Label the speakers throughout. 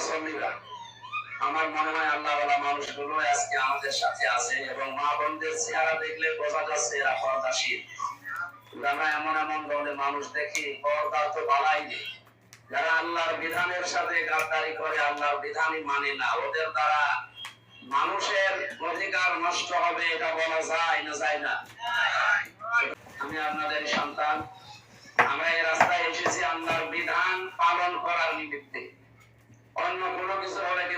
Speaker 1: মুসল্লিরা আমার মনে হয় আল্লাহওয়ালা মানুষগুলো আজকে আমাদের সাথে আছে এবং মা বোনদের চেহারা দেখলে বোঝা যাচ্ছে এরা পর্দাশীল। আমরা এমন এমন ধরনের মানুষ দেখি, পর্দা তো বালাই নেই যারা আল্লাহর বিধানের সাথে গাদ্দারি করে, আল্লাহর বিধানই মানে না। ওদের দ্বারা মানুষের অধিকার নষ্ট হবে, এটা বলা যায় না যায় না। আমি আপনাদের সন্তান, আমরা এই রাস্তায় এসেছি, আল্লাহর বিধান পালন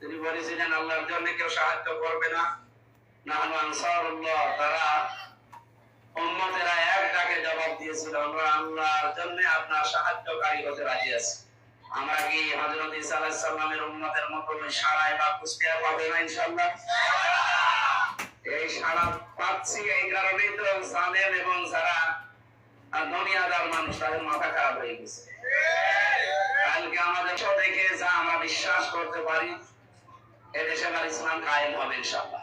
Speaker 1: তিনি বলেছিলেন আল্লাহর জন্য কেউ সাহায্য করবে না। এই পাচ্ছি এই দুনিয়াদার মানুষ, তাদের মাথা খারাপ হয়ে গেছে। কালকে আমাদের দেখে যা আমরা বিশ্বাস করতে পারি এদেশে আমার ইসলাম কায়েম হবে ইনশাআল্লাহ।